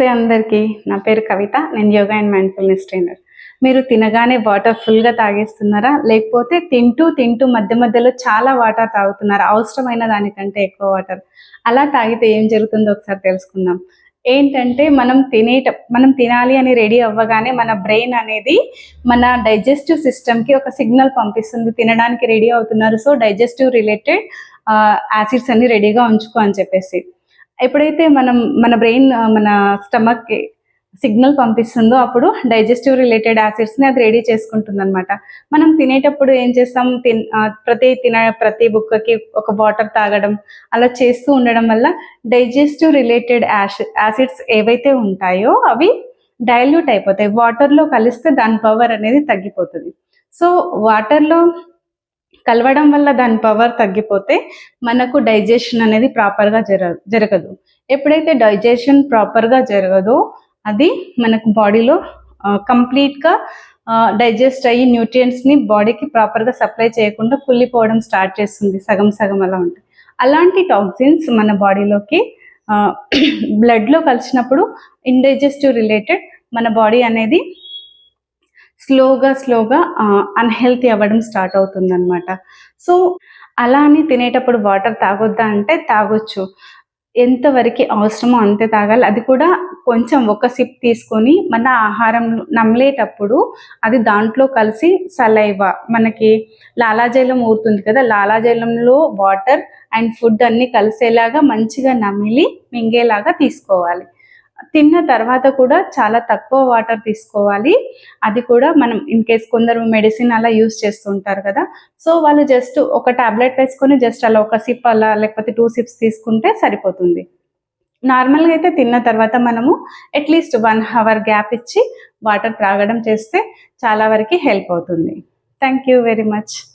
నమస్తే అందరికీ. నా పేరు కవిత. నేను యోగా అండ్ మైండ్ఫుల్నెస్ ట్రైనర్. మీరు తినగానే వాటర్ ఫుల్గా తాగేస్తున్నారా? లేకపోతే తింటూ తింటూ మధ్య మధ్యలో చాలా వాటర్ తాగుతున్నారా? అవసరమైన దానికంటే ఎక్కువ వాటర్. అలా తాగితే ఏం జరుగుతుందో ఒకసారి తెలుసుకుందాం. ఏంటంటే మనం తినేట మనం తినాలి అని రెడీ అవ్వగానే మన బ్రెయిన్ అనేది మన డైజెస్టివ్ సిస్టమ్కి ఒక సిగ్నల్ పంపిస్తుంది. తినడానికి రెడీ అవుతున్నారు. సో డైజెస్టివ్ రిలేటెడ్ యాసిడ్స్ అన్ని రెడీగా ఉంచుకో అని చెప్పేసి. ఎప్పుడైతే మనం మన బ్రెయిన్ మన స్టమక్కి సిగ్నల్ పంపిస్తుందో అప్పుడు డైజెస్టివ్ రిలేటెడ్ యాసిడ్స్ని అది రెడీ చేసుకుంటుంది అనమాట మనం తినేటప్పుడు ఏం చేస్తాం? తిన్ ప్రతి తిన ప్రతి బుక్కకి ఒక వాటర్ తాగడం అలా చేస్తూ ఉండడం వల్ల డైజెస్టివ్ రిలేటెడ్ యాసిడ్స్ ఏవైతే ఉంటాయో అవి డైల్యూట్ అయిపోతాయి. వాటర్లో కలిస్తే దాని పవర్ అనేది తగ్గిపోతుంది. సో వాటర్లో కలవడం వల్ల దాని పవర్ తగ్గిపోతే మనకు డైజెషన్ అనేది ప్రాపర్గా జర జరగదు. ఎప్పుడైతే డైజెషన్ ప్రాపర్గా జరగదో అది మనకు బాడీలో కంప్లీట్గా డైజెస్ట్ అయ్యి న్యూట్రియంట్స్ని బాడీకి ప్రాపర్గా సప్లై చేయకుండా కుళ్ళిపోవడం స్టార్ట్ చేస్తుంది. సగం సగం అలా ఉంటుంది అలాంటి టాక్సిన్స్ మన బాడీలోకి బ్లడ్లో కలిసినప్పుడు ఇండైజెస్టివ్ రిలేటెడ్ మన బాడీ అనేది స్లోగా స్లోగా అన్హెల్తీ అవ్వడం స్టార్ట్ అవుతుంది అనమాట సో అలా అని తినేటప్పుడు వాటర్ తాగొద్దా అంటే తాగొచ్చు. ఎంతవరకు అవసరమో అంతే తాగాలి. అది కూడా కొంచెం ఒక సిప్ తీసుకొని మన ఆహారం నమ్మలేటప్పుడు అది దాంట్లో కలిసి సలైవా. మనకి లాలాజలం ఊరుతుంది కదా లాలాజలంలో వాటర్ అండ్ ఫుడ్ అన్నీ కలిసేలాగా మంచిగా నమిలి మింగేలాగా తీసుకోవాలి. తిన్న తర్వాత కూడా చాలా తక్కువ వాటర్ తీసుకోవాలి. అది కూడా మనం ఇన్ కేస్ కొందరు మెడిసిన్ అలా యూస్ చేస్తుంటారు కదా. సో వాళ్ళు జస్ట్ ఒక టాబ్లెట్ వేసుకొని జస్ట్ అలా ఒక సిప్ అలా లేకపోతే టూ సిప్స్ తీసుకుంటే సరిపోతుంది. నార్మల్గా అయితే తిన్న తర్వాత మనము at least one hour gap ఇచ్చి వాటర్ త్రాగడం చేస్తే చాలా వరకు హెల్ప్ అవుతుంది. Thank you very much